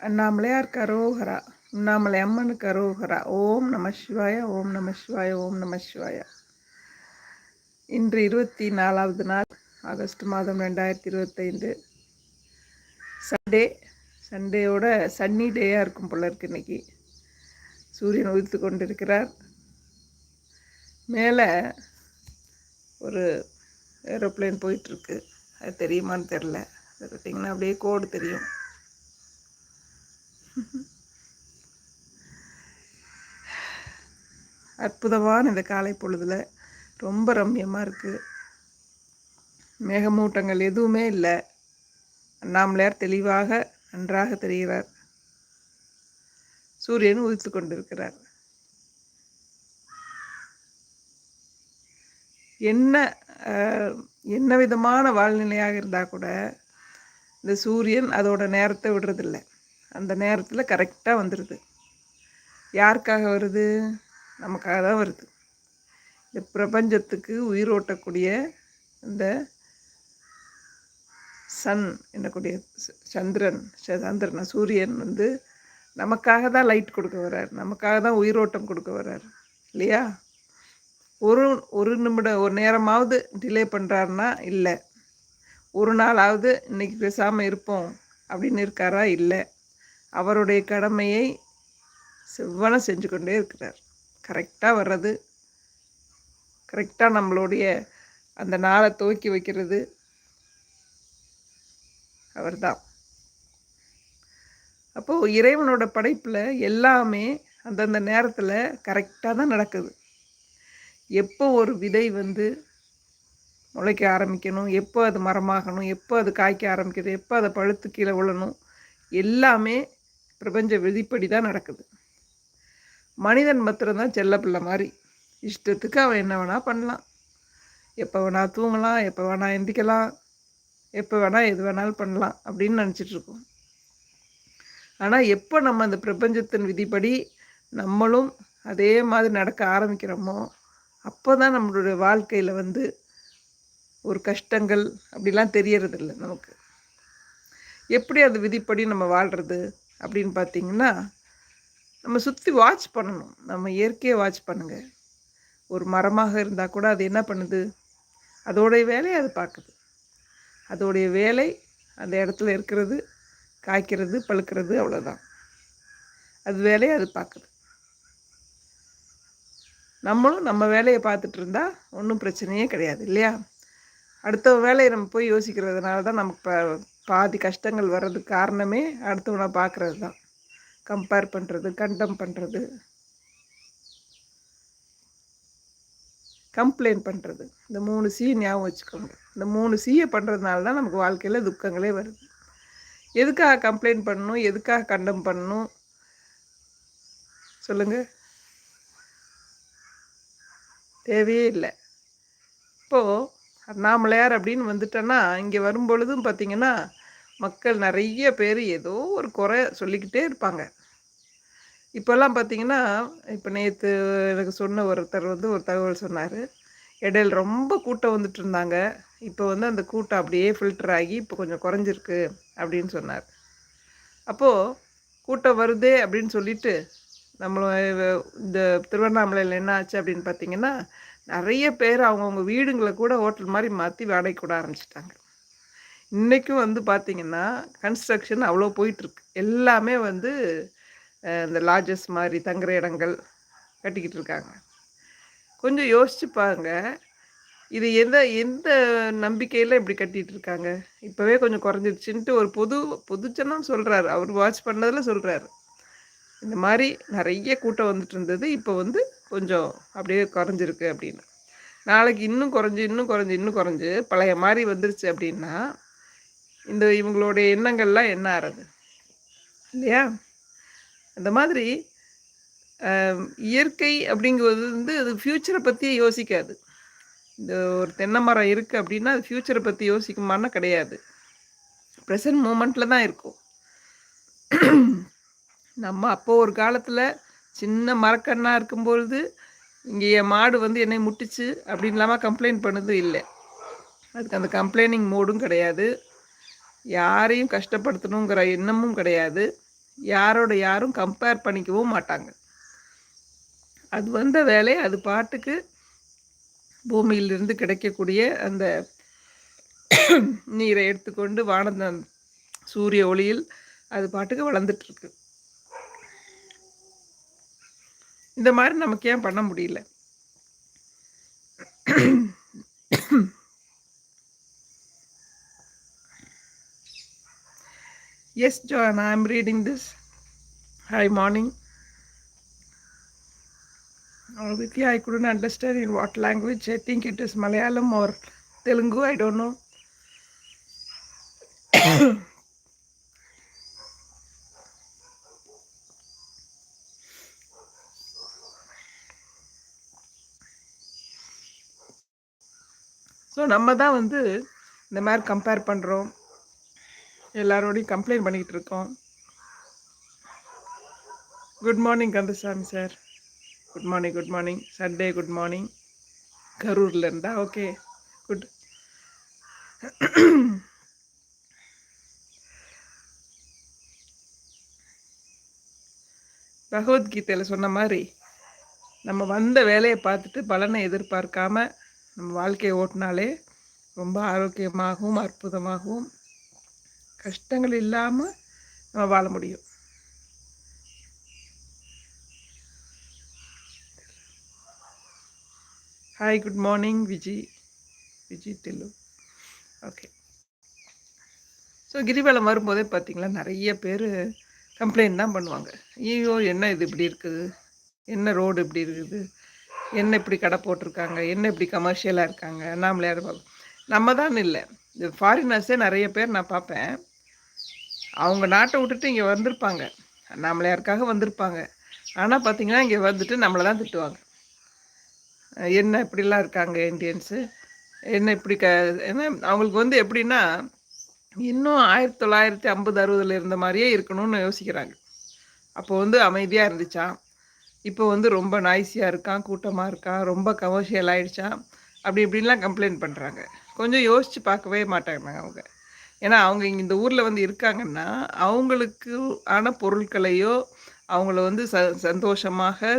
அண்ணாமலையார் கரோகரா? உண்ணாமலை அம்மன் கரோகரா. ஓம் நம சிவாய ஓம் நம சிவாய ஓம் நம சிவாய. இன்று இருபத்தி நாலாவது நாள் ஆகஸ்ட் மாதம் ரெண்டாயிரத்தி இருபத்தைந்து. சண்டே. சண்டேயோட சன்னி டேயாக இருக்கும் போல இருக்கு இன்னைக்கு. சூரியன் உதித்து கொண்டிருக்கிறார். மேலே ஒரு ஏரோப்ளேன் போயிட்டுருக்கு அது தெரியுமான்னு தெரில அது பார்த்திங்கன்னா அப்படியே கோடு தெரியும். அற்புதமான இந்த காலை பொழுதில் ரொம்ப ரம்யமாக இருக்குது மேகமூட்டங்கள் எதுவுமே இல்லை. அண்ணாமலையார் தெளிவாக நன்றாக தெரிகிறார். சூரியன் உதித்து கொண்டிருக்கிறார். என்ன என்ன விதமான வாழ்நிலையாக இருந்தால் கூட இந்த சூரியன் அதோட நேரத்தை விடுறதில்லை. அந்த நேரத்தில் கரெக்டாக வந்துடுது யாருக்காக வருது? நமக்காக தான் வருது. இந்த பிரபஞ்சத்துக்கு உயிரோட்டக்கூடிய இந்த சன் என்னக்கூடிய சந்திரன் சந்திரன் சூரியன் வந்து நமக்காக தான் லைட் கொடுக்க வர்றார். நமக்காக தான் உயிரோட்டம் கொடுக்க வர்றார். இல்லையா? ஒரு ஒரு நிமிடம் ஒரு நேரமாவது டிலே பண்ணுறாருன்னா இல்லை. ஒரு நாளாவது இன்றைக்கி பேசாமல் இருப்போம் அப்படின்னு இருக்காரா? இல்லை. அவருடைய கடமையை செவ்வன செஞ்சு கொண்டே இருக்கிறார். கரெக்டாக வர்றது கரெக்டாக நம்மளுடைய அந்த நாளை துவக்கி வைக்கிறது அவர் தான் அப்போது இறைவனோட படைப்பில் எல்லாமே அந்தந்த நேரத்தில் கரெக்டாக தான் நடக்குது. எப்போ ஒரு விதை வந்து முளைக்க ஆரம்பிக்கணும் எப்போ அது மரமாகணும் எப்போ அது காய்க்க ஆரம்பிக்கணும் எப்போ அதை பழுத்து கீழே விழணும் எல்லாமே பிரபஞ்ச விதிப்படி தான் நடக்குது. மனிதன் மாத்திரம்தான் செல்ல பிள்ளை மாதிரி. இஷ்டத்துக்கு அவன் என்ன வேணால் பண்ணலாம். எப்போ வேணால் தூங்கலாம் எப்போ வேணால் எந்திக்கலாம் எப்போ வேணால் எது வேணாலும் பண்ணலாம் அப்படின்னு நினச்சிட்ருக்கோம் ஆனால் எப்போ நம்ம அந்த பிரபஞ்சத்தின் விதிப்படி நம்மளும் அதே மாதிரி நடக்க ஆரம்பிக்கிறோமோ அப்போ தான் நம்மளுடைய வாழ்க்கையில் வந்து ஒரு கஷ்டங்கள் அப்படிலாம் தெரியறதில்ல நமக்கு. எப்படி அது விதிப்படி நம்ம வாழ்கிறது அப்படின்னு பார்த்தீங்கன்னா நம்ம சுற்றி வாட்ச் பண்ணணும். நம்ம இயற்கையை வாட்ச் பண்ணுங்கள் ஒரு மரமாக இருந்தால் கூட அது என்ன பண்ணுது? அதோடைய வேலையை அது பார்க்குது. அதோடைய வேலை அந்த இடத்துல இருக்கிறது காய்க்கிறது பழுக்கிறது அவ்வளோதான் அது வேலையை அது பார்க்குது. நம்மளும் நம்ம வேலையை பார்த்துட்டு இருந்தால் ஒன்றும் பிரச்சனையே கிடையாது இல்லையா? அடுத்த வேலையை நம்ம போய் யோசிக்கிறதுனால தான் நமக்கு பாதி கஷ்டங்கள் வர்றதுக்கு காரணமே அடுத்தவனை பார்க்குறது தான் கம்பேர் பண்ணுறது கண்டம் பண்ணுறது கம்ப்ளைண்ட் பண்ணுறது இந்த மூணு சீ ஞாபகம் வச்சுக்கோங்க. இந்த மூணு சீயை பண்ணுறதுனால தான் நமக்கு வாழ்க்கையில் துக்கங்களே வருது. எதுக்காக கம்ப்ளைண்ட் பண்ணணும்? எதுக்காக கண்டம் பண்ணணும்? சொல்லுங்கள் தேவையே இல்லை. இப்போது அண்ணாமலையார் அப்படின்னு வந்துட்டோன்னா இங்கே வரும்பொழுதும் பார்த்திங்கன்னா மக்கள் நிறைய பேர் ஏதோ ஒரு குறை சொல்லிக்கிட்டே இருப்பாங்க. இப்போல்லாம் பார்த்தீங்கன்னா இப்போ நேற்று எனக்கு சொன்ன ஒருத்தர் வந்து ஒரு தகவல் சொன்னார். இடையில் ரொம்ப கூட்டம் வந்துட்டு இருந்தாங்க. இப்போ வந்து அந்த கூட்டம் அப்படியே ஃபில்டர் ஆகி இப்போ கொஞ்சம் குறைஞ்சிருக்கு அப்படின்னு சொன்னார். அப்போது கூட்டம் வருதே அப்படின்னு சொல்லிட்டு நம்மள இந்த திருவண்ணாமலையில் என்ன ஆச்சு அப்படின்னு பார்த்தீங்கன்னா நிறைய பேர் அவங்கவுங்க வீடுங்களை கூட ஹோட்டல் மாதிரி மாற்றி வாடகை கூட ஆரம்பிச்சிட்டாங்க. இன்றைக்கும் வந்து பார்த்திங்கன்னா கன்ஸ்ட்ரக்ஷன் அவ்வளோ போயிட்டுருக்கு. எல்லாமே வந்து இந்த லாட்ஜஸ் மாதிரி தங்குற இடங்கள் கட்டிக்கிட்டு இருக்காங்க. கொஞ்சம் யோசிச்சு பாருங்க. இது எந்த எந்த நம்பிக்கையில் இப்படி கட்டிகிட்டு இருக்காங்க? இப்போவே கொஞ்சம் குறைஞ்சிருச்சுன்ட்டு ஒரு பொது பொதுச்சனம் சொல்கிறாரு அவர் வாட்ச் பண்ணதில் சொல்கிறாரு இந்த மாதிரி நிறைய கூட்டம் வந்துட்டு இருந்தது. இப்போ வந்து கொஞ்சம் அப்படியே குறைஞ்சிருக்கு அப்படின்னு. நாளைக்கு இன்னும் குறைஞ்சி இன்னும் குறைஞ்சி இன்னும் குறைஞ்சி பழைய மாதிரி வந்துருச்சு அப்படின்னா இந்த இவங்களுடைய எண்ணங்கள்லாம் என்ன ஆறது? இல்லையா? அந்த மாதிரி இயற்கை அப்படிங்கிறது வந்து அது ஃப்யூச்சரை பற்றி யோசிக்காது. இந்த ஒரு தென்னை மரம் இருக்குது அப்படின்னா அது ஃப்யூச்சரை பற்றி யோசிக்குமான்னா கிடையாது. ப்ரெசன்ட் மூமெண்ட்டில் தான் இருக்கும். நம்ம அப்போது ஒரு காலத்தில் சின்ன மரக்கண்ணாக இருக்கும்பொழுது இங்கே என் மாடு வந்து என்னை முட்டிச்சு அப்படின்னு இல்லாமல் கம்ப்ளைண்ட் பண்ணதும் இல்லை. அதுக்கு அந்த கம்ப்ளைனிங் மோடும் கிடையாது. யாரையும் கஷ்டப்படுத்தணுங்கிற எண்ணமும் கிடையாது. யாரோட யாரும் கம்பேர் பண்ணிக்கவும் மாட்டாங்க. அது வந்த வேலை அது பாட்டுக்கு பூமியிலிருந்து கிடைக்கக்கூடிய அந்த நீரை எடுத்துக்கொண்டு வானந்த சூரிய ஒளியில் அது பாட்டுக்கு வளர்ந்துட்டுருக்கு. இந்த மாதிரி நமக்கு ஏன் பண்ண முடியல? Yes, Joanna, I'm reading this. Hi, morning. Oh, Vidya, I couldn't understand in what language. I think it is Malayalam or Telugu, I don't know. So நம்ம தான் வந்து இந்த மாதிரி கம்பேர் பண்ணுறோம் எல்லாரோடையும் கம்ப்ளைண்ட் பண்ணிக்கிட்டு இருக்கோம் good morning Kandasamy sir good morning good morning Sunday good morning கரூரில் இருந்தா ஓகே குட் பகவத்கீதையில் சொன்ன மாதிரி நம்ம வந்த வேலையை பார்த்துட்டு பலனை எதிர்பார்க்காம நம்ம வாழ்க்கையை ஓட்டினாலே ரொம்ப ஆரோக்கியமாகவும் அற்புதமாகவும் கஷ்டங்கள் இல்லாமல் நம்ம வாழ முடியும். Hi good morning Viji Viji தில்லு ஓகே ஸோ கிரிவலம் வரும்போதே பார்த்தீங்களா நிறைய பேர் கம்ப்ளைண்ட் தான் பண்ணுவாங்க. ஐயோ என்ன இது இப்படி இருக்குது? என்ன ரோடு இப்படி இருக்குது? என்ன இப்படி கடை போட்டிருக்காங்க? என்ன இப்படி கமர்ஷியலாக இருக்காங்க? அண்ணாமலையார் நம்ம தான் இல்லை. இந்த ஃபாரினர்ஸே நிறைய பேர் நான் பார்ப்பேன். அவங்க நாட்டை விட்டுட்டு இங்கே வந்திருப்பாங்க. நம்மளையாருக்காக வந்திருப்பாங்க? ஆனால் பார்த்தீங்கன்னா இங்கே வந்துட்டு நம்மளை தான் திட்டுவாங்க. என்ன இப்படிலாம் இருக்காங்க இந்தியன்ஸு? என்ன இப்படி க என்ன அவங்களுக்கு வந்து எப்படின்னா இன்னும் ஆயிரத்தி தொள்ளாயிரத்தி ஐம்பது அறுபதில் இருந்த மாதிரியே இருக்கணும்னு யோசிக்கிறாங்க. அப்போ வந்து அமைதியாக இருந்துச்சான் இப்போ வந்து ரொம்ப நாய்ஸியாக இருக்கான் கூட்டமாக இருக்கான் ரொம்ப கமர்ஷியல் ஆகிடுச்சான் அப்படி இப்படின்லாம் கம்ப்ளைண்ட் பண்ணுறாங்க கொஞ்சம் யோசித்து பார்க்கவே மாட்டாங்க அவங்க. ஏன்னா அவங்க இங்கே இந்த ஊரில் வந்து இருக்காங்கன்னா அவங்களுக்கு ஆன பொருட்களையோ அவங்கள வந்து ச சந்தோஷமாக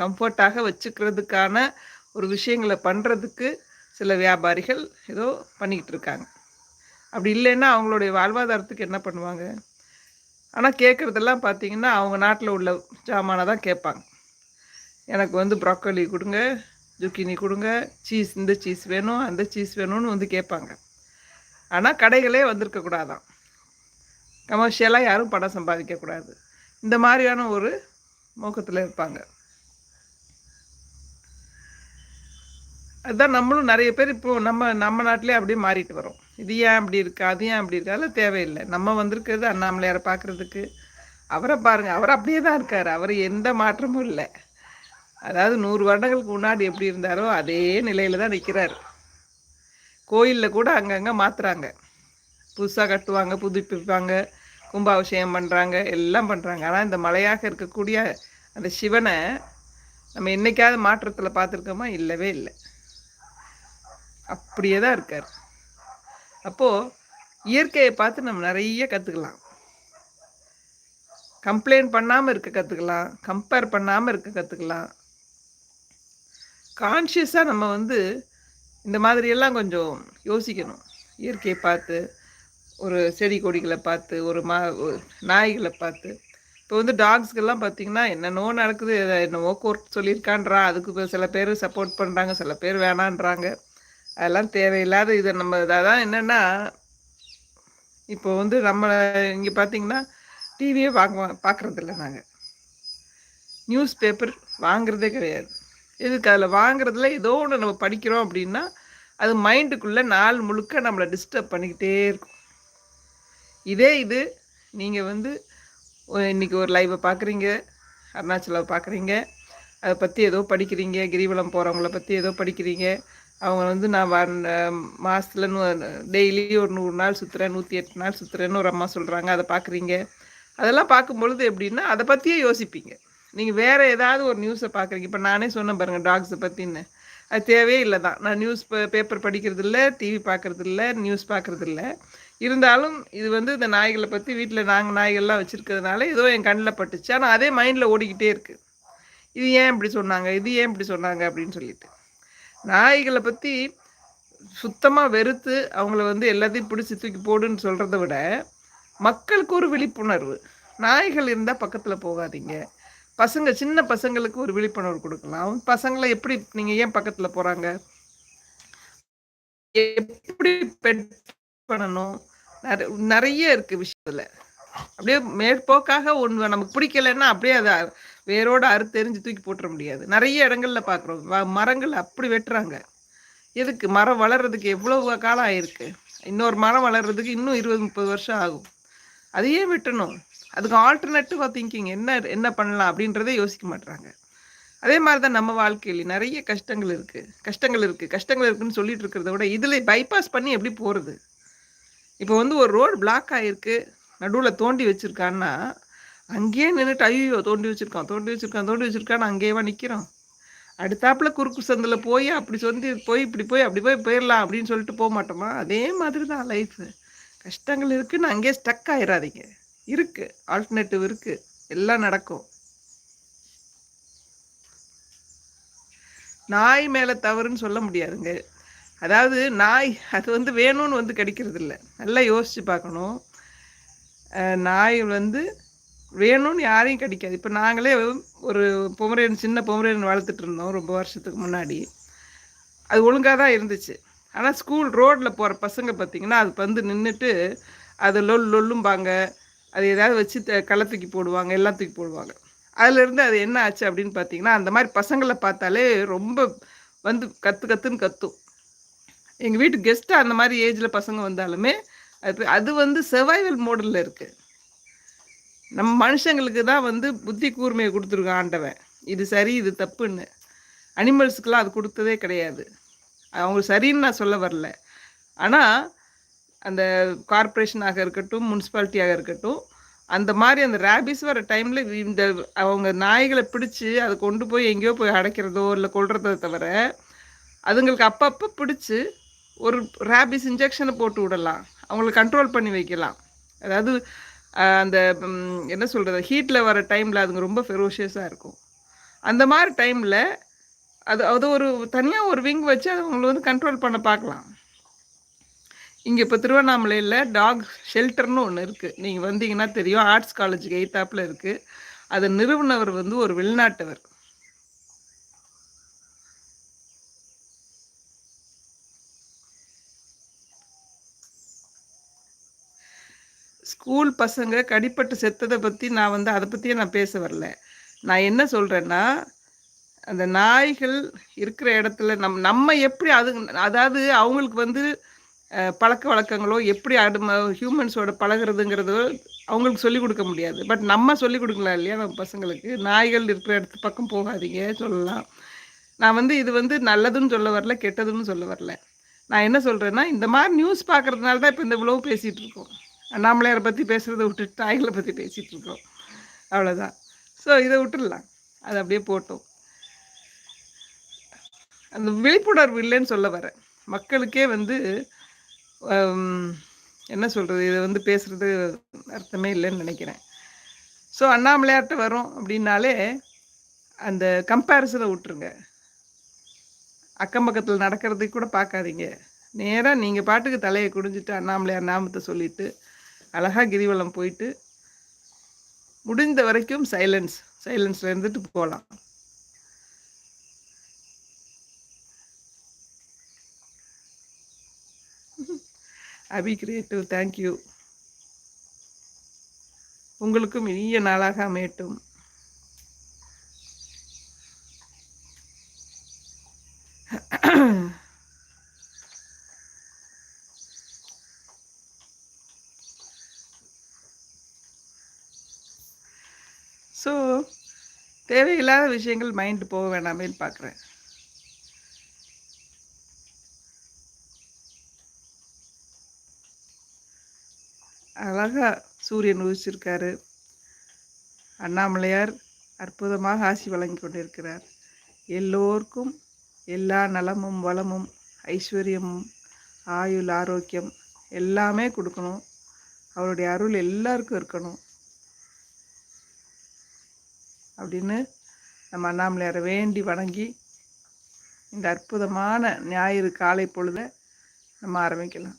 கம்ஃபர்ட்டாக வச்சுக்கிறதுக்கான ஒரு விஷயங்களை பண்ணுறதுக்கு சில வியாபாரிகள் ஏதோ பண்ணிக்கிட்டு இருக்காங்க. அப்படி இல்லைன்னா அவங்களுடைய வாழ்வாதாரத்துக்கு என்ன பண்ணுவாங்க? ஆனால் கேட்குறதெல்லாம் பார்த்தீங்கன்னா அவங்க நாட்டில் உள்ள ஜாமானை தான் கேட்பாங்க. எனக்கு வந்து ப்ராக்கோலி கொடுங்க ஜுக்கினி கொடுங்க சீஸ் இந்த சீஸ் வேணும் அந்த சீஸ் வேணும்னு வந்து கேட்பாங்க. ஆனால் கடைகளே வந்திருக்கக்கூடாதான் கமர்ஷியலாக யாரும் பணம் சம்பாதிக்கக்கூடாது இந்த மாதிரியான ஒரு நோக்கத்தில் இருப்பாங்க. அதுதான் நம்மளும் நிறைய பேர் இப்போ நம்ம நம்ம நாட்டிலே அப்படியே மாறிட்டு வரோம். இது ஏன் அப்படி இருக்கு? அது ஏன் அப்படி இருக்கு? அதெல்லாம் தேவையில்லை. நம்ம வந்திருக்கிறது அண்ணாமலையாரை பார்க்குறதுக்கு. அவரை பாருங்கள் அவர் அப்படியே தான் இருக்கார். அவர் எந்த மாற்றமும் இல்லை. அதாவது நூறு வருடங்களுக்கு முன்னாடி எப்படி இருந்தாரோ அதே நிலையில் தான் நிற்கிறார் கோயிலில் கூட அங்கங்கே மாற்றுறாங்க புதுசாக கட்டுவாங்க புதுப்பிப்பாங்க கும்பாபிஷேகம் பண்ணுறாங்க எல்லாம் பண்ணுறாங்க ஆனால் இந்த மலையாக இருக்கக்கூடிய அந்த சிவனை நம்ம என்றைக்காவது மாற்றத்தில் பார்த்துருக்கோமா? இல்லவே இல்லை. அப்படியே தான் இருக்கார். அப்போது இயற்கையை பார்த்து நம்ம நிறைய கற்றுக்கலாம் கம்ப்ளைண்ட் பண்ணாமல் இருக்க கற்றுக்கலாம் கம்பேர் பண்ணாமல் இருக்க கற்றுக்கலாம் கான்ஷியஸாக நம்ம வந்து இந்த மாதிரியெல்லாம் கொஞ்சம் யோசிக்கணும். இயற்கையை பார்த்து ஒரு செடி கொடிகளை பார்த்து ஒரு மா நாய்களை பார்த்து. இப்போ வந்து டாக்ஸ்க்கெல்லாம் பார்த்தீங்கன்னா என்னென்னோ நடக்குது என்னவோ கோர்ட் சொல்லியிருக்கான்றா அதுக்கு சில பேர் சப்போர்ட் பண்ணுறாங்க சில பேர் வேணான்றாங்க. அதெல்லாம் தேவையில்லாத இதை நம்ம அதான் என்னென்னா இப்போ வந்து நம்ம இங்கே பார்த்தீங்கன்னா டிவியே பார்க்க பார்க்குறதில்ல நாங்கள் நியூஸ் பேப்பர் வாங்குறதே கிடையாது. இதுக்கு அதில் வாங்குறதுல ஏதோ ஒன்று நம்ம படிக்கிறோம் அப்படின்னா அது மைண்டுக்குள்ளே நாள் முழுக்க நம்மளை டிஸ்டர்ப் பண்ணிக்கிட்டே இருக்கும். இதே இது நீங்கள் வந்து இன்றைக்கி ஒரு லைவை பார்க்குறீங்க அருணாச்சலாவை பார்க்குறீங்க அதை பற்றி ஏதோ படிக்கிறீங்க கிரிவலம் போகிறவங்கள பற்றி ஏதோ படிக்கிறீங்க அவங்க வந்து நான் வ மாதத்தில் டெய்லி ஒரு நூறு நாள் சுற்றுறேன் நூற்றி எட்டு நாள் சுற்றுறேன்னு ஒரு அம்மா சொல்கிறாங்க அதை பார்க்குறீங்க அதெல்லாம் பார்க்கும் பொழுது எப்படின்னா அதை பற்றியே யோசிப்பீங்க. நீங்கள் வேறு ஏதாவது ஒரு நியூஸை பார்க்குறீங்க இப்போ நானே சொன்னேன் பாருங்கள் டாக்ஸை பற்றின்னு அது தேவையே இல்லை தான். நான் நியூஸ் பேப்பர் படிக்கிறது இல்லை டிவி பார்க்குறது இல்லை நியூஸ் பார்க்குறது இல்லை. இருந்தாலும் இது வந்து இந்த நாய்களை பற்றி வீட்டில் நாங்கள் நாய்கள்லாம் வச்சுருக்கிறதுனால ஏதோ என் கண்ணில் பட்டுச்சு. ஆனால் அதே மைண்டில் ஓடிக்கிட்டே இருக்குது இது ஏன் இப்படி சொன்னாங்க? இது ஏன் இப்படி சொன்னாங்க? அப்படின்னு சொல்லிட்டு. நாய்களை பற்றி சுத்தமாக வெறுத்து அவங்கள வந்து எல்லாத்தையும் பிடிச்சி தூக்கி போடுன்னு சொல்கிறத விட மக்களுக்கு ஒரு விழிப்புணர்வு. நாய்கள் இருந்தால் பக்கத்தில் போகாதீங்க. பசங்க சின்ன பசங்களுக்கு ஒரு விழிப்புணர்வு கொடுக்கலாம். பசங்களை எப்படி நீங்கள் ஏன் பக்கத்தில் போகிறாங்க எப்படி பெட் பண்ணணும்? நிறைய இருக்குது விஷயத்தில். அப்படியே மேற்போக்காக ஒன்று நமக்கு பிடிக்கலைன்னா அப்படியே அதை வேரோட அறுத்தெறிஞ்சு தூக்கி போட்டுற முடியாது. நிறைய இடங்கள்ல பார்க்குறோம் மரங்கள் அப்படி வெட்டுறாங்க. எதுக்கு? மரம் வளர்றதுக்கு எவ்வளவு காலம் ஆயிருக்கு? இன்னொரு மரம் வளர்றதுக்கு இன்னும் இருபது முப்பது வருஷம் ஆகும். அதையே வெட்டணும். அதுக்கு ஆல்டர்னேட்டிவாக திங்கிங் என்ன என்ன பண்ணலாம் அப்படின்றதே யோசிக்க மாட்டுறாங்க அதே மாதிரி தான் நம்ம வாழ்க்கையில் நிறைய கஷ்டங்கள் இருக்குது கஷ்டங்கள் இருக்குது கஷ்டங்கள் இருக்குன்னு சொல்லிட்டு இருக்கிறத விட இதில் பைபாஸ் பண்ணி எப்படி போகிறது இப்போ வந்து ஒரு ரோடு பிளாக் ஆகிருக்கு நடுவில் தோண்டி வச்சுருக்கான்னா அங்கேயே நின்றுட்டு ஐயோ தோண்டி வச்சுருக்கான் தோண்டி வச்சுருக்கான் தோண்டி வச்சுருக்கான்னு அங்கேயேவா நிற்கிறோம் அடுத்தாப்புல குறுக்கு சந்தில் போய் அப்படி சொந்தி போய் இப்படி போய் அப்படி போய் போயிடலாம் அப்படின்னு சொல்லிட்டு போக மாட்டோமா? அதே மாதிரி தான் லைஃபு கஷ்டங்கள் இருக்குன்னு அங்கேயே ஸ்டக் ஆயிடாதீங்க இருக்கு. ஆல்டர்னேட்டிவ் இருக்கு. எல்லாம் நடக்கும். நாய் மேலே தவறுன்னு சொல்ல முடியாதுங்க. அதாவது நாய் அது வந்து வேணும்னு வந்து கிடைக்கிறது இல்லை நல்லா யோசிச்சு பார்க்கணும். நாய் வந்து வேணும்னு யாரையும் கிடைக்காது. இப்போ நாங்களே ஒரு பொமரேன் சின்ன பொமரேன் வளர்த்துட்டு இருந்தோம் ரொம்ப வருஷத்துக்கு முன்னாடி. அது ஒழுங்காக தான் இருந்துச்சு. ஆனால் ஸ்கூல் ரோட்டில் போகிற பசங்க பார்த்திங்கன்னா அது வந்து நின்றுட்டு அது லொல் லொல்லும்பாங்க. அது ஏதாவது வச்சு களத்துக்கு போடுவாங்க எல்லாத்துக்கு போடுவாங்க. அதுலேருந்து அது என்ன ஆச்சு அப்படின்னு பார்த்தீங்கன்னா அந்த மாதிரி பசங்களை பார்த்தாலே ரொம்ப வந்து கற்று கற்றுன்னு கத்தும். எங்கள் வீட்டு கெஸ்ட்டு அந்த மாதிரி ஏஜில் பசங்க வந்தாலுமே அது அது வந்து சர்வைவல் மோடலில் இருக்குது நம்ம மனுஷங்களுக்கு தான் வந்து புத்தி கூர்மையை கொடுத்துருக்கான் ஆண்டவன். இது சரி இது தப்புன்னு. அனிமல்ஸுக்கெலாம் அது கொடுத்ததே கிடையாது. அவங்க சரின்னு நான் சொல்ல வரல. ஆனால் அந்த கார்பரேஷனாக இருக்கட்டும் முனிசிபாலிட்டியாக இருக்கட்டும் அந்த மாதிரி அந்த ரேபிஸ் வர டைமில் இந்த அவங்க நாய்களை பிடிச்சி அதை கொண்டு போய் எங்கேயோ போய் அடைக்கிறதோ இல்லை கொள்றதோ தவிர அதுங்களுக்கு அப்பப்போ பிடிச்சி ஒரு ரேபிஸ் இன்ஜெக்ஷனை போட்டு விடலாம். அவங்கள கண்ட்ரோல் பண்ணி வைக்கலாம். அதாவது அந்த என்ன சொல்கிறது ஹீட்டில் வர டைமில் அதுங்க ரொம்ப ஃபெரோஷியஸாக இருக்கும். அந்த மாதிரி டைமில் அது அது ஒரு தனியாக ஒரு விங் வச்சு அது அவங்களை வந்து கண்ட்ரோல் பண்ண பார்க்கலாம். இங்கே இப்போ திருவண்ணாமலையில் டாக் ஷெல்டர்னு ஒன்று இருக்குது நீங்கள் வந்தீங்கன்னா தெரியும். ஆர்ட்ஸ் காலேஜுக்கு எய்த்தாப்பில் இருக்குது அதை நிறுவனவர் வந்து ஒரு வெளிநாட்டவர். ஸ்கூல் பசங்க கடிப்பட்டு செத்ததை பற்றி நான் வந்து அதை பற்றியே நான் பேச வரல. நான் என்ன சொல்கிறேன்னா அந்த நாய்கள் இருக்கிற இடத்துல நம் நம்ம எப்படி அது அதாவது அவங்களுக்கு வந்து பழக்க வழக்கங்களோ எப்படி அடு ஹியூமன்ஸோட பழகிறதுங்கிறதோ அவங்களுக்கு சொல்லிக் கொடுக்க முடியாது. பட் நம்ம சொல்லிக் கொடுக்கலாம் இல்லையா நம்ம பசங்களுக்கு? நாய்கள் இருக்கிற இடத்து பக்கம் போகாதீங்க சொல்லலாம். நான் வந்து இது வந்து நல்லதுன்னு சொல்ல வரல கெட்டதுன்னு சொல்ல வரல. நான் என்ன சொல்கிறேன்னா இந்த மாதிரி நியூஸ் பார்க்குறதுனால தான் இப்போ இந்த இவ்வளோ பேசிகிட்டு இருக்கோம். அண்ணாமலையாரை பற்றி பேசுகிறத விட்டுட்டு நாய்களை பற்றி பேசிகிட்டு இருக்கோம். அவ்வளோதான் ஸோ இதை விட்டுடலாம். அது அப்படியே போட்டோம். அந்த விழிப்புணர்வு இல்லைன்னு சொல்ல வரேன். மக்களுக்கே வந்து என்ன சொல்கிறது இதை வந்து பேசுகிறது அர்த்தமே இல்லைன்னு நினைக்கிறேன். ஸோ அண்ணாமலையார்ட்ட வரும் அப்படின்னாலே அந்த கம்பேரிசனை விட்டுருங்க. அக்கம் பக்கத்தில் நடக்கிறதுக்கு கூட பார்க்காதீங்க. நேராக நீங்கள் பாட்டுக்கு தலையை குடிஞ்சிட்டு அண்ணாமலையார் நாமத்தை சொல்லிவிட்டு அழகாக கிரிவலம் போயிட்டு முடிந்த வரைக்கும் சைலன்ஸ் சைலன்ஸில் இருந்துட்டு போகலாம் அபி கிரியேட்டிவ் தேங்க்யூ உங்களுக்கும் இனிய நாளாக அமையட்டும். ஸோ தேவையில்லாத விஷயங்கள் மைண்டு போக வேணாமேன்னு பார்க்குறேன். அழகாக சூரியன் உதிச்சிருக்காரு. அண்ணாமலையார் அற்புதமாக ஆசி வழங்கி கொண்டிருக்கிறார். எல்லோருக்கும் எல்லா நலமும் வளமும் ஐஸ்வர்யமும் ஆயுள் ஆரோக்கியம் எல்லாமே கொடுக்கணும். அவருடைய அருள் எல்லாருக்கும் இருக்கணும். அப்படின்னு நம்ம அண்ணாமலையாரை வேண்டி வணங்கி இந்த அற்புதமான ஞாயிறு காலை பொழுத நம்ம ஆரம்பிக்கலாம்.